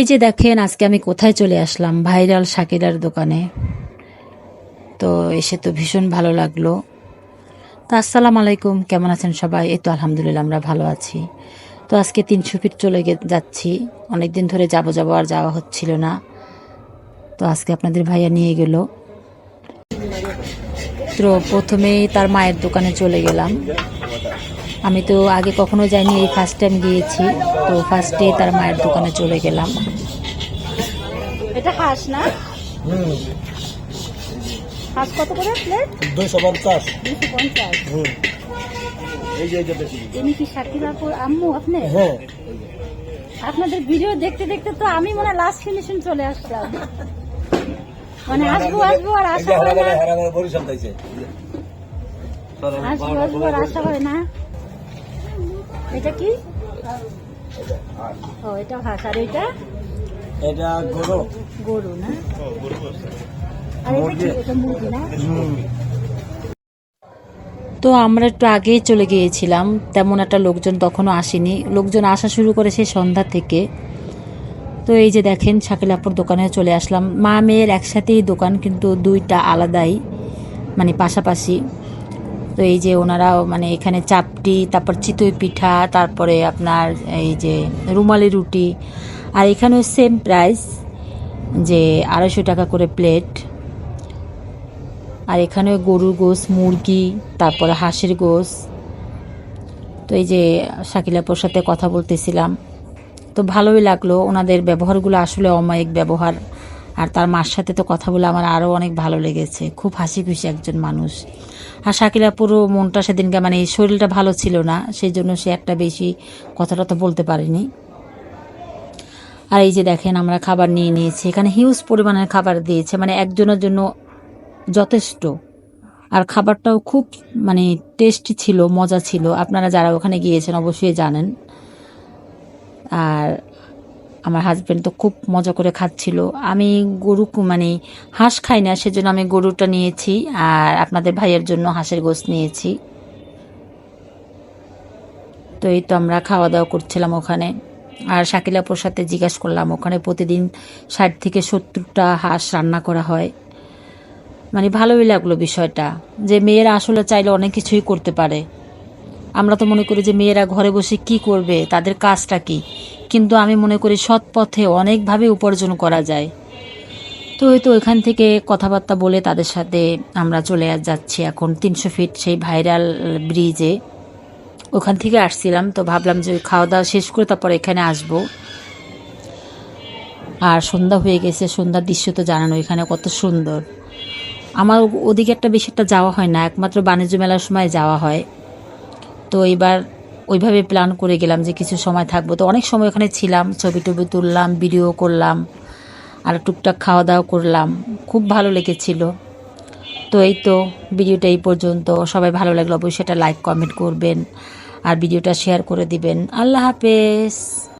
এই যে দেখেন, আজকে আমি কোথায় চলে আসলাম? ভাইরাল শাকিরার দোকানে। তো এসে তো ভীষণ ভালো লাগল। তো আসসালামু আলাইকুম, কেমন আছেন সবাই? এই তো আলহামদুলিল্লাহ, আমরা ভালো আছি। তো আজকে তিনশো ফিট চলে যাচ্ছি। অনেক দিন ধরে যাব যাব আর যাওয়া হচ্ছিল না। তো আজকে আপনাদের ভাইয়া নিয়ে গেল। তো প্রথমেই তার মায়ের দোকানে চলে গেলাম। আমি তো আগে কখনো যাইনি এই ফার্স্ট টাইম গিয়েছি। তো ফার্স্টে তার মায়ের দোকানে চলে গেলাম। এটা হাঁস না? হাঁস কত করে প্লেট দুশো পঞ্চাশ। পঞ্চাশ। আম্মু আপনি? হ্যাঁ। আপনাদের ভিডিও দেখতে দেখতে তো আমি মনে লাস্ট ফিনিশিং চলে আসলাম। মানে আসব আসব আর আশা হয় না। আসব আসব আর আশা হয় না। এটা কি? ও এটা হাঁস আর এটা? এটা গরু। গরু না? আর এটা কি? এটা মুরগি না? তো আমরা একটু আগেই চলে গিয়েছিলাম। তেমন একটা লোকজন তখনও আসেনি। লোকজন আসা শুরু করেছে সন্ধ্যা থেকে। তো এই যে দেখেন শাকিলাপুর দোকানে চলে আসলাম। মা মেয়ের একসাথেই দোকান কিন্তু দুইটা আলাদাই মানে পাশাপাশি। তো এই যে ওনারাও মানে এখানে চাপটি, তারপর চিতই পিঠা, তারপরে আপনার এই যে রুমালি রুটি, আর এখানেও সেম প্রাইস যে আড়াইশো টাকা করে প্লেট আর এখানে গরুর গোস মুরগি, তারপরে হাঁসের গোস তো এই যে শাকিলাপুর সাথে কথা বলতেছিলাম। তো ভালোই লাগল ওনাদের ব্যবহারগুলো, আসলে অমায়িক ব্যবহার। আর তার মার সাথে তো কথা বলে আমার আরও অনেক ভালো লেগেছে। খুব হাসি খুশি একজন মানুষ। আর শাকিলা পুরো মনটা সেদিনকে মানে শরীরটা ভালো ছিল না সেই জন্য সে একটা বেশি কথাটা তো বলতে পারেনি। আর এই যে দেখেন আমরা খাবার নিয়ে নিয়েছি, এখানে হিউজ পরিমাণের খাবার দিয়েছে মানে একজনের জন্য যথেষ্ট। আর খাবারটাও খুব মানে টেস্টি ছিল, মজা ছিল। আপনারা যারা ওখানে গিয়েছেন অবশ্যই জানেন। আর আমার হাজব্যান্ড তো খুব মজা করে খাচ্ছিল। আমি গরু মানে হাঁস খাই না, সেজন্য আমি গরুটা নিয়েছি আর আপনাদের ভাইয়ের জন্য হাঁসের গোস নিয়েছি। তো এই তো আমরা খাওয়া দাওয়া করছিলাম ওখানে। আর শাকিলাপুর সাথে জিজ্ঞাসা করলাম, ওখানে প্রতিদিন ষাট থেকে সত্তরটা হাঁস রান্না করা হয়। মানে ভালোই লাগল বিষয়টা, যে মেয়েরা আসলে চাইলে অনেক কিছুই করতে পারে। আমরা তো মনে করি যে মেয়েরা ঘরে বসে কি করবে, তাদের কাজটা কি? কিন্তু আমি মনে করি সৎ পথে অনেকভাবে উপার্জন করা যায়। তো হয়তো ওইখান থেকে কথাবার্তা বলে তাদের সাথে আমরা চলে যাচ্ছি এখন তিনশো ফিট সেই ভাইরাল ব্রিজে। ওখান থেকে আসছিলাম তো ভাবলাম যে খাওয়া দাওয়া শেষ করে তারপর এখানে আসব। আর সন্ধ্যা হয়ে গেছে, সন্ধ্যার দৃশ্য তো জানানো, এখানে কত সুন্দর। আমার ওদিকে একটা বেশি একটা যাওয়া হয় না, একমাত্র বাণিজ্য মেলার সময় যাওয়া হয়। তো এবার ওইভাবে প্ল্যান করে গেলাম যে কিছু সময় থাকব। তো অনেক সময় ওখানে ছিলাম, ছবি টবি তুললাম ভিডিও করলাম, আর টুকটাক খাওয়া দাওয়া করলাম। খুব ভালো লেগেছিল। তো এই তো ভিডিওটা এই পর্যন্ত। সবাই ভালো লাগল অবশ্যই সেটা লাইক কমেন্ট করবেন, আর ভিডিওটা শেয়ার করে দিবেন। আল্লাহ হাফেজ।